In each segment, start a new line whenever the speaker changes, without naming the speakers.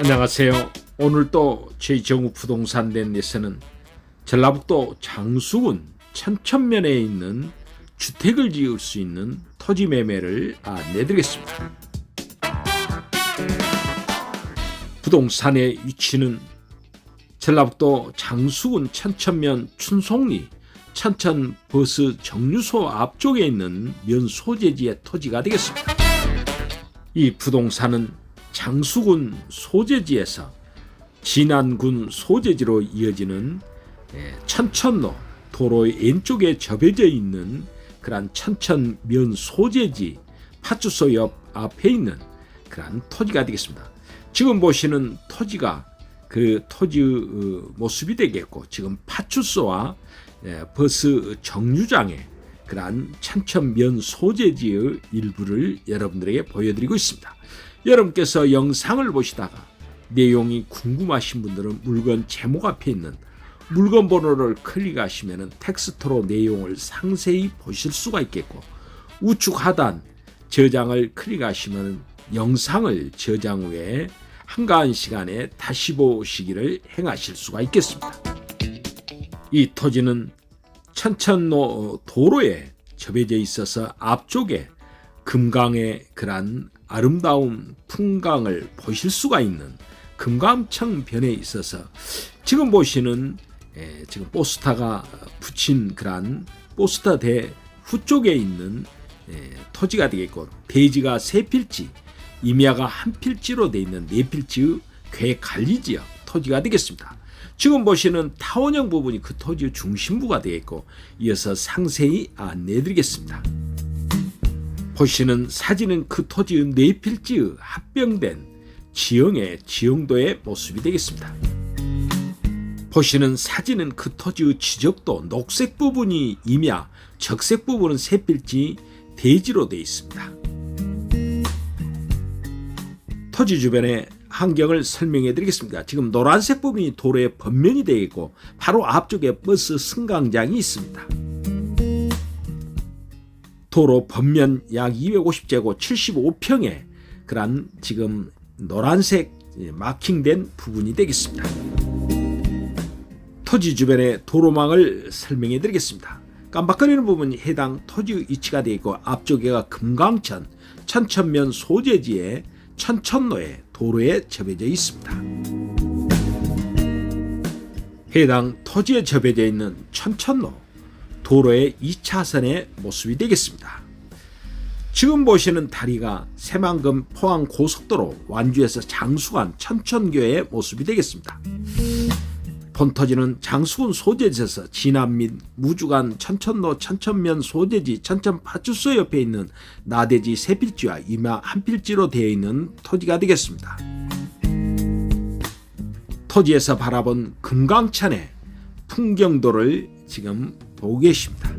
안녕하세요. 오늘 또 최정우 부동산 넷에서는 전라북도 장수군 천천면에 있는 주택을 지을 수 있는 토지 매매를 안내드리겠습니다. 부동산의 위치는 전라북도 장수군 천천면 춘송리 천천 버스 정류소 앞쪽에 있는 면 소재지의 토지가 되겠습니다. 이 부동산은 장수군 소재지에서 진안군 소재지로 이어지는 예, 천천로 도로의 왼쪽에 접해져 있는 그러한 천천면 소재지 파주소 옆 앞에 있는 그러한 토지가 되겠습니다. 지금 보시는 토지가 그 토지 어, 모습이 되겠고 지금 파출소와 예, 버스 정류장에 그러한 천천면 소재지의 일부를 여러분들에게 보여드리고 있습니다. 여러분께서 영상을 보시다가 내용이 궁금하신 분들은 물건 제목 앞에 있는 물건 번호를 클릭하시면 텍스트로 내용을 상세히 보실 수가 있겠고 우측 하단 저장을 클릭하시면 영상을 저장 후에 한가한 시간에 다시 보시기를 행하실 수가 있겠습니다. 이 토지는 천천로 도로에 접해져 있어서 앞쪽에 금강의 그란 아름다운 풍광을 보실 수가 있는 금강청 변에 있어서 지금 보시는 에, 지금 포스타가 붙인 그란 포스타 대 후쪽에 있는 에, 토지가 되겠고 대지가 세 필지, 임야가 한 필지로 되어 있는 네 필지의 괴관리 지역 토지가 되겠습니다. 지금 보시는 타원형 부분이 그 토지의 중심부가 되겠고 이어서 상세히 안내해 드리겠습니다. 보시는 사진은 그 토지의 네 필지의 합병된 지형의 지형도의 모습이 되겠습니다. 보시는 사진은 그 토지의 지적도 녹색 부분이 임야, 적색 부분은 세 필지 대지로 되어 있습니다. 토지 주변의 환경을 설명해 드리겠습니다. 지금 노란색 부분이 도로의 번면이 되어 있고 바로 앞쪽에 버스 승강장이 있습니다. 도로 번면 약 250제곱 75평에 그런 지금 노란색 마킹된 부분이 되겠습니다. 토지 주변의 도로망을 설명해 드리겠습니다. 깜빡거리는 부분이 해당 토지 위치가 되어 있고 앞쪽에가 금강천 천천면 소재지에 천천로에 도로에 접해져 있습니다. 해당 토지에 접해져 있는 천천로 도로의 2차선의 모습이 되겠습니다. 지금 보시는 다리가 새만금 포항 고속도로 완주에서 장수간 천천교의 모습이 되겠습니다. 본토지는 장수군 소재지에서 진안 및 무주간 천천로 천천면 소재지 천천파출소 옆에 있는 나대지 세 필지와 임야 한 필지로 되어 있는 토지가 되겠습니다. 토지에서 바라본 금강천의 풍경도를 지금 보고 계십니다.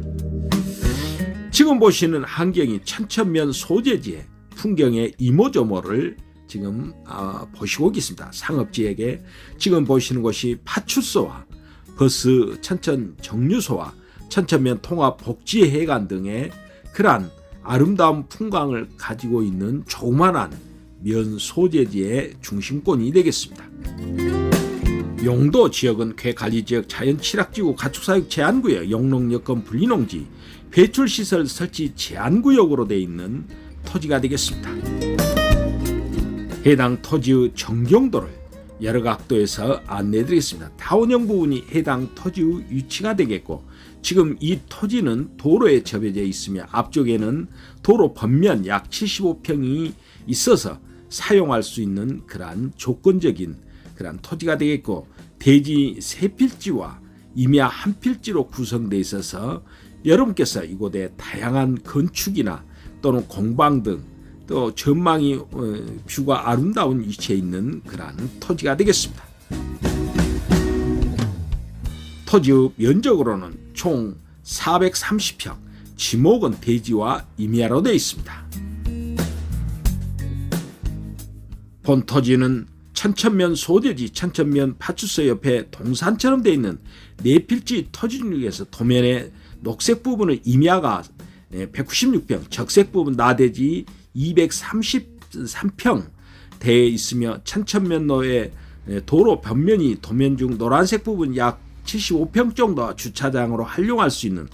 지금 보시는 환경이 천천면 소재지의 풍경의 이모저모를 지금 아, 보시고 계십니다. 상업지에게 지금 보시는 곳이 파출소와 버스 천천 정류소와 천천면 통합 복지회관 등의 그러한 아름다운 풍광을 가지고 있는 조그만한 면 소재지의 중심권이 되겠습니다. 용도 지역은 괴관리 지역 자연취락지구 가축사육 제한구역 영농 여건 분리농지 배출 시설 설치 제한구역으로 되어 있는 토지가 되겠습니다. 해당 토지의 정경도를 여러 각도에서 안내드리겠습니다. 타원형 부분이 해당 토지의 위치가 되겠고 지금 이 토지는 도로에 접해져 있으며 앞쪽에는 도로 번면 약 75평이 있어서 사용할 수 있는 그러한 조건적인 그러한 토지가 되겠고 대지 세 필지와 임야 한 필지로 구성되어 있어서 여러분께서 이곳에 다양한 건축이나 또는 공방 등 또 전망이 어, 뷰가 아름다운 위치에 있는 그러한 토지가 되겠습니다. 토지의 면적으로는 총 430평, 지목은 대지와 임야로 되어 있습니다. 본 토지는 천천면 소재지 천천면 파출소 옆에 동산처럼 되어 있는 네필지 토지 중에서 도면의 녹색 부분을 임야가 196평, 적색 부분 나대지 233평, 되어 있으며 천천면로의 도로 변면이 도면 중 노란색 부분 약 75평 정도 주차장으로 활용할 수 있는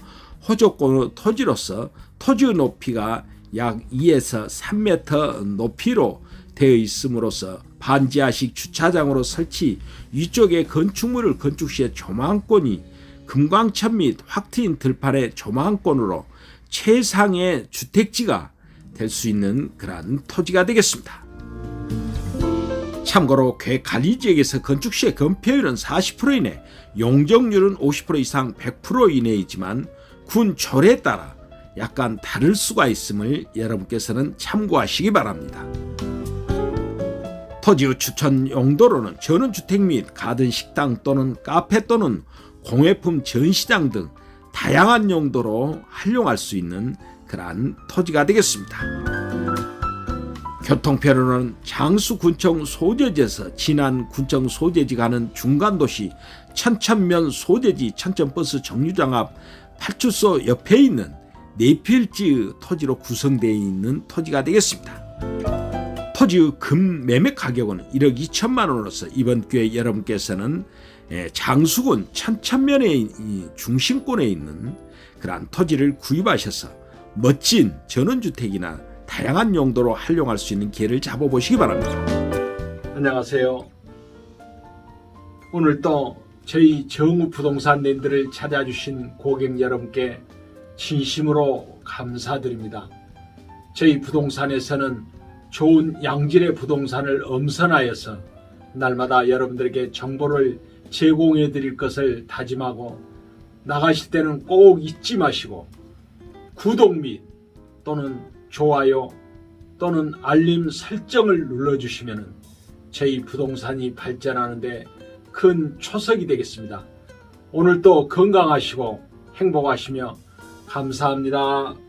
호조권 토지로서 토지 높이가 약 2에서 3m 높이로 되어 있음으로써 반지하식 주차장으로 설치 위쪽에 건축물을 건축 시에 조망권이 금광천 및 확 트인 들판의 조망권으로 최상의 주택지가 될 수 있는 그러한 토지가 되겠습니다. 참고로 궤 관리 지역에서 건축 시의 건폐율은 40% 이내, 용적률은 50% 이상 100% 이내이지만 군 조례에 따라 약간 다를 수가 있음을 여러분께서는 참고하시기 바랍니다. 토지의 추천 용도로는 전원주택 및 가든 식당 또는 카페 또는 공예품 전시장 등 다양한 용도로 활용할 수 있는 그러한 토지가 되겠습니다. 교통편으로는 장수군청 소재지에서 진안 군청 소재지 가는 중간도시 천천면 소재지 천천버스 정류장 앞 팔출소 옆에 있는 네필지 토지로 구성되어 있는 토지가 되겠습니다. 토지의 금 매매 가격은 1억 2천만 원으로서 이번 기회에 여러분께서는 예, 장수군 천천면의 이 중심권에 있는 그러한 토지를 구입하셔서 멋진 전원주택이나 다양한 용도로 활용할 수 있는 기회를 잡아보시기 바랍니다. 안녕하세요. 오늘 또 저희 정우 부동산님들을 찾아주신 고객 여러분께 진심으로 감사드립니다. 저희 부동산에서는 좋은 양질의 부동산을 엄선하여서 날마다 여러분들에게 정보를 제공해 드릴 것을 다짐하고 나가실 때는 꼭 잊지 마시고 구독 및 또는 좋아요 또는 알림 설정을 눌러주시면 저희 부동산이 발전하는데 큰 초석이 되겠습니다. 오늘도 건강하시고 행복하시며 감사합니다.